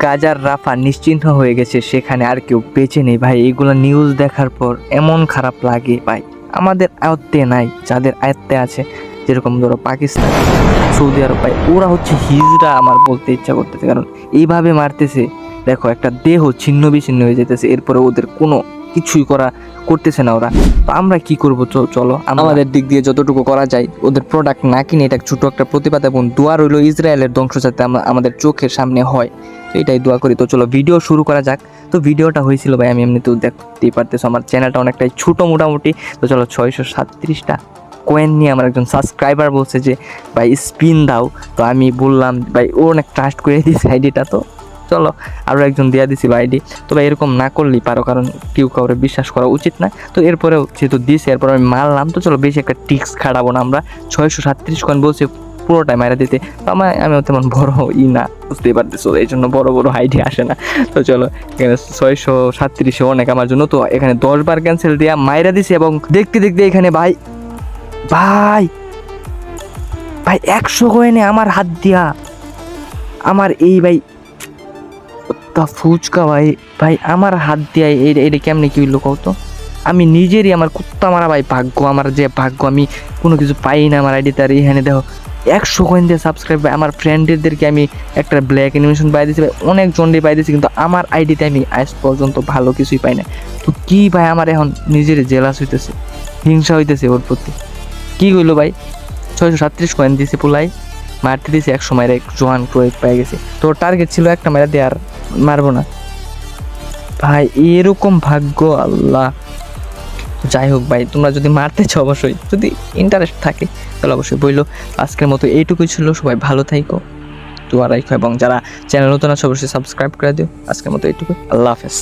গাজার রাফা নিশ্চিহ্ন হয়ে গেছে, সেখানে আর কেউ বেঁচে নেই ভাই। এগুলো নিউজ দেখার পর এমন খারাপ লাগে ভাই। আমাদের আয়ত্তে নাই, যাদের আয়ত্তে আছে, যেরকম ধরো পাকিস্তান, সৌদি আরব ভাই, ওরা হচ্ছে হিজরা আমার বলতে ইচ্ছা করতেছে। কারণ এইভাবে মারতেছে, দেখো একটা দেহ ছিন্ন বিচ্ছিন্ন হয়ে যেতেছে এরপরে ওদের কোনো কিছুই করা করতেছে না ওরা। তো আমরা কি করব চলো আমাদের দিক দিয়ে যতটুকু করা যায়, ওদের প্রোডাক্ট না কিনে এটা ছোট একটা প্রতিবাদ এবং দোয়া রইল ইসরায়েলের ধ্বংস যাতে আমাদের চোখের সামনে হয়। তো এটাই দোয়া করি। তো চলো ভিডিও শুরু করা যাক। তো ভিডিওটা হয়েছিল ভাই, আমি এমনিতেও দেখতেই পারতেছো, আমার চ্যানেলটা অনেকটাই ছোটো মোটামুটি। তো চলো, ছয়শো সাতত্রিশটা কয়েন নিয়ে আমার একজন সাবস্ক্রাইবার বলছে যে, ভাই স্পিন দাও। তো আমি বললাম, ভাই ও অনেক ট্রাস্ট করে দিয়েছে আইডিটা তো। চলো আরও একজন দেওয়া দিছিল আইডি তো ভাই এরকম না করলেই পারো, কারণ কেউ কাউরে বিশ্বাস করা উচিত না। তো এরপরেও যেহেতু দিছে, এরপর আমি মারলাম, তো চলো বেশি একটা টিক্স খাটাবো না আমরা। ছয়শো সাতত্রিশ কয়েন বলছি পুরোটাই মারা দিতে। আমার আমি তেমন বড় ই না, বুঝতেই পারতেছো, এই জন্য বড় বড় আইডি আসে না। তো চলো, এখানে ছয়শো সাতত্রিশে অনেক আমার জন্য। তো এখানে দশ বার ক্যান্সেল দেওয়া মাইরা দিছি এবং দেখতে দেখতে এখানে ভাই ভাই ভাই একশো কয়েনে আমার হাত দিয়া, আমার এই ভাই তা ফুচকা ভাই। ভাই, আমার হাত দিয়া এটা কেমনে কি হইল কত আমি নিজেরই আমার কুত্তা মারা ভাই ভাগ্য, আমার যে ভাগ্য, আমি কোনো কিছু পাই না আমার আইডিতে। আর এখানে দেখো, একশো কয়েন দিয়ে সাবস্ক্রাইব আমার ফ্রেন্ডদেরকে আমি একটা ব্ল্যাক অ্যানিমেশন পাই দিয়েছি ভাই, অনেক জনরে পাই দিয়েছি কিন্তু আমার আইডিতে আমি আজ পর্যন্ত ভালো কিছুই পাই না। তো কী ভাই আমার এখন নিজের জেলাস হইতেছে, হিংসা হইতেছে ওর প্রতি? কী হইল ভাই? ছয়শো সাতত্রিশ কয়েন দিয়েছি পুলাই মারতে দিয়েছি, এক সময় এক জোয়ান প্রয়োগ পেয়ে গেছে। তো টার্গেট ছিল একটা মেরা দিয়ে আর মারবো না। ভাই, এরকম ভাগ্য আল্লাহ। যাই হোক ভাই, তোমরা যদি মারতে চাও অবশ্যই, যদি ইন্টারেস্ট থাকে, তাহলে অবশ্যই বইলো। আজকের মতো এইটুকুই ছিল, সবাই ভালো থাইকো, দোয়া রাখো এবং যারা চ্যানেল নতুন আছে, অবশ্যই সাবস্ক্রাইব করে দিও। আজকের মতো এইটুকু আল্লাহ হাফেজ।